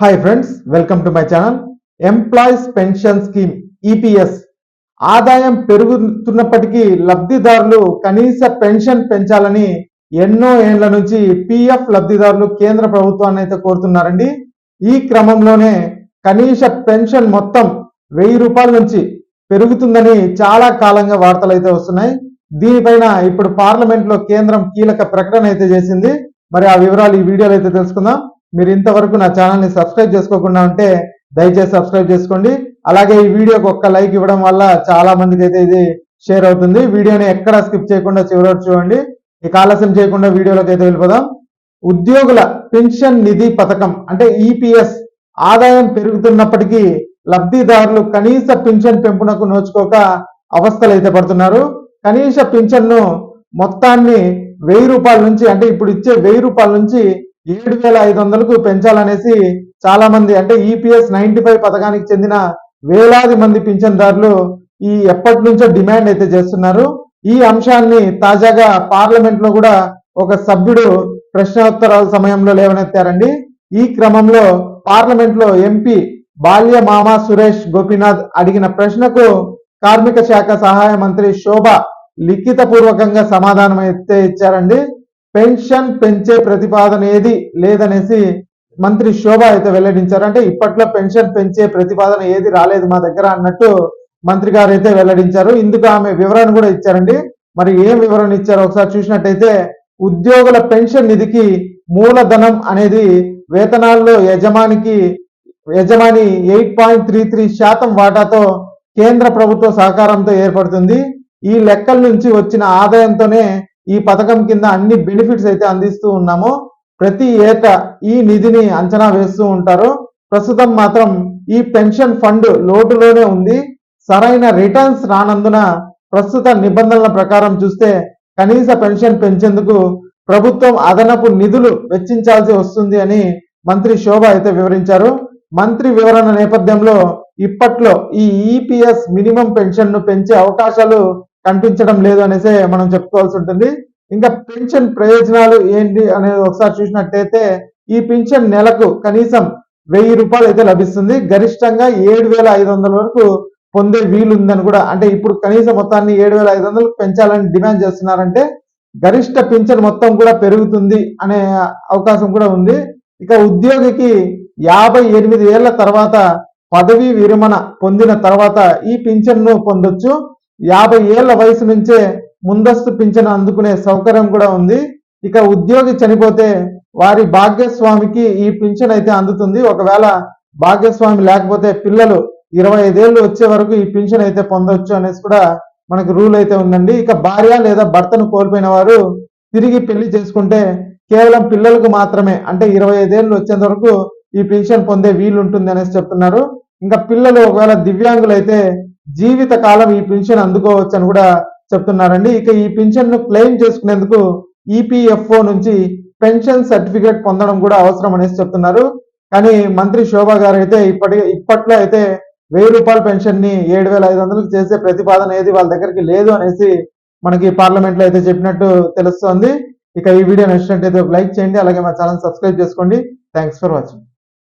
Hi friends welcome to my channel employees pension scheme EPS ఆదాయం పెరుగుతున్నప్పటికీ లబ్ధిదారులు కనీస పెన్షన్ పెంచాలని ఎన్నో ఏండ్ల నుంచి పిఎఫ్ లబ్ధిదారులు కేంద్ర ప్రభుత్వాన్ని అయితే కోరుతున్నారండి. ఈ క్రమంలోనే కనీస పెన్షన్ మొత్తం వెయ్యి రూపాయల నుంచి పెరుగుతుందని చాలా కాలంగా వార్తలు అయితే వస్తున్నాయి. దీనిపైన ఇప్పుడు పార్లమెంట్లో కేంద్రం కీలక ప్రకటన అయితే చేసింది. మరి ఆ వివరాలు ఈ వీడియోలో అయితే తెలుసుకుందాం. మీరు ఇంతవరకు నా ఛానల్ని సబ్స్క్రైబ్ చేసుకోకుండా ఉంటే దయచేసి సబ్స్క్రైబ్ చేసుకోండి. అలాగే ఈ వీడియోకి ఒక్క లైక్ ఇవ్వడం వల్ల చాలా మందికి అయితే ఇది షేర్ అవుతుంది. వీడియోని ఎక్కడ స్కిప్ చేయకుండా చివరి చూడండి. ఇక ఆలస్యం చేయకుండా వీడియోలోకి అయితే వెళ్ళిపోదాం. ఉద్యోగుల పెన్షన్ నిధి పథకం అంటే ఈపీఎస్ ఆదాయం పెరుగుతున్నప్పటికీ లబ్ధిదారులు కనీస పింఛన్ పెంపునకు నోచుకోక అవస్థలు అయితే పడుతున్నారు. కనీస పింఛన్ను మొత్తాన్ని వెయ్యి రూపాయల నుంచి అంటే ఇప్పుడు ఇచ్చే వెయ్యి రూపాయల నుంచి ఏడు వేల ఐదు వందలకు పెంచాలనేసి చాలా మంది అంటే ఈపీఎస్ నైన్టీ ఫైవ్ పథకానికి చెందిన వేలాది మంది పింఛన్దారులు ఈ ఎప్పటి నుంచో డిమాండ్ అయితే చేస్తున్నారు. ఈ అంశాన్ని తాజాగా పార్లమెంట్లో కూడా ఒక సభ్యుడు ప్రశ్నోత్తరాల సమయంలో లేవనెత్తారండి. ఈ క్రమంలో పార్లమెంట్లో ఎంపీ బాల్య మామ సురేష్ గోపీనాథ్ అడిగిన ప్రశ్నకు కార్మిక శాఖ సహాయ మంత్రి శోభ లిఖిత పూర్వకంగా సమాధానం అయితే ఇచ్చారండి. పెన్షన్ పెంచే ప్రతిపాదన ఏది లేదనేసి మంత్రి శోభ అయితే వెల్లడించారు. అంటే ఇప్పట్లో పెన్షన్ పెంచే ప్రతిపాదన ఏది రాలేదు మా దగ్గర అన్నట్టు మంత్రి గారు అయితే వెల్లడించారు. ఇందుకు ఆమె వివరణ కూడా ఇచ్చారండి. మరి ఏం వివరణ ఇచ్చారో ఒకసారి చూసినట్టయితే ఉద్యోగుల పెన్షన్ నిధికి మూలధనం అనేది వేతనాల్లో యజమానికి యజమాని ఎయిట్ పాయింట్ త్రీ త్రీ శాతం వాటాతో కేంద్ర ప్రభుత్వ సహకారంతో ఏర్పడుతుంది. ఈ లెక్కల నుంచి వచ్చిన ఆదాయంతోనే ఈ పథకం కింద అన్ని బెనిఫిట్స్ అయితే అందిస్తూ ఉన్నాము. ప్రతి ఏటా ఈ నిధిని అంచనా వేస్తూ ఉంటారు. ప్రస్తుతం మాత్రం ఈ పెన్షన్ ఫండ్ లోటులోనే ఉంది. సరైన రిటర్న్స్ రానందున ప్రస్తుత నిబంధనల ప్రకారం చూస్తే కనీస పెన్షన్ పెంచేందుకు ప్రభుత్వం అదనపు నిధులు వెచ్చించాల్సి వస్తుంది అని మంత్రి శోభ అయితే వివరించారు. మంత్రి వివరణ నేపథ్యంలో ఇప్పట్లో ఈ ఈపీఎస్ మినిమం పెన్షన్ను పెంచే అవకాశాలు కనిపించడం లేదు అనేసి మనం చెప్పుకోవాల్సి ఉంటుంది. ఇంకా పెన్షన్ ప్రయోజనాలు ఏంటి అనేది ఒకసారి చూసినట్టయితే ఈ పెన్షన్ నెలకు కనీసం వెయ్యి రూపాయలు అయితే లభిస్తుంది. గరిష్టంగా ఏడు వేల ఐదు వందల వరకు పొందే వీలుందని కూడా అంటే ఇప్పుడు కనీస మొత్తాన్ని ఏడు వేల ఐదు వందలకు పెంచాలని డిమాండ్ చేస్తున్నారంటే గరిష్ట పింఛన్ మొత్తం కూడా పెరుగుతుంది అనే అవకాశం కూడా ఉంది. ఇక ఉద్యోగికి యాభై ఎనిమిది ఏళ్ళ తర్వాత పదవీ విరమణ పొందిన తర్వాత ఈ పింఛన్ను పొందొచ్చు. యాభై ఏళ్ళ వయసు నుంచే ముందస్తు పింఛను అందుకునే సౌకర్యం కూడా ఉంది. ఇక ఉద్యోగి చనిపోతే వారి భాగ్యస్వామికి ఈ పింఛన్ అయితే అందుతుంది. ఒకవేళ భాగ్యస్వామి లేకపోతే పిల్లలు ఇరవై ఐదేళ్ళు వచ్చే వరకు ఈ పింఛన్ అయితే పొందొచ్చు అనేసి కూడా మనకు రూల్ అయితే ఉందండి. ఇక భార్య లేదా భర్తను కోల్పోయిన వారు తిరిగి పెళ్ళి చేసుకుంటే కేవలం పిల్లలకు మాత్రమే అంటే ఇరవై ఐదేళ్ళు వచ్చేంత వరకు ఈ పెన్షన్ పొందే వీలు ఉంటుంది అనేసి చెప్తున్నారు. ఇంకా పిల్లలు ఒకవేళ దివ్యాంగులు జీవిత కాలం ఈ పెన్షన్ అందుకోవచ్చు అని కూడా చెప్తున్నారండి. ఇక ఈ పెన్షన్ను క్లెయిమ్ చేసుకునేందుకు ఈపీఎఫ్ఓ నుంచి పెన్షన్ సర్టిఫికేట్ పొందడం కూడా అవసరం అనేసి చెప్తున్నారు. కానీ మంత్రి శోభా గారు అయితే ఇప్పటి ఇప్పట్లో అయితే వెయ్యి రూపాయల పెన్షన్ని ఏడు వేల ఐదు వందలకు చేసే ప్రతిపాదన ఏది వాళ్ళ దగ్గరికి లేదు అనేసి మనకి పార్లమెంట్లో అయితే చెప్పినట్టు తెలుస్తోంది. ఇక ఈ వీడియో నచ్చినట్టయితే లైక్ చేయండి అలాగే మా ఛానల్ సబ్స్క్రైబ్ చేసుకోండి. Thanks for watching.